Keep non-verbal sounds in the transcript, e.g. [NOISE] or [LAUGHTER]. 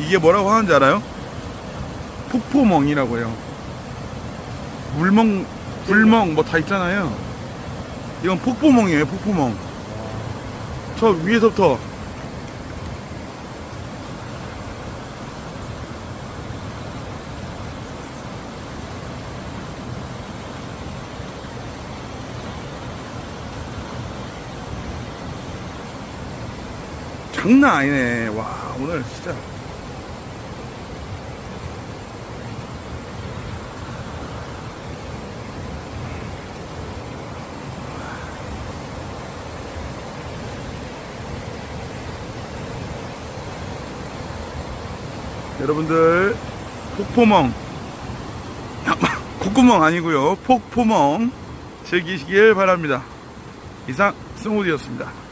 이게 뭐라고 하는지 알아요? 폭포멍이라고 해요. 물멍, 불멍 뭐 다 있잖아요. 이건 폭포멍이에요, 폭포멍. 저 위에서부터 장난 아니네. 와, 오늘 진짜. 여러분들, 폭포멍. [LAUGHS] 콧구멍 아니고요 폭포멍 즐기시길 바랍니다. 이상, 승우디였습니다.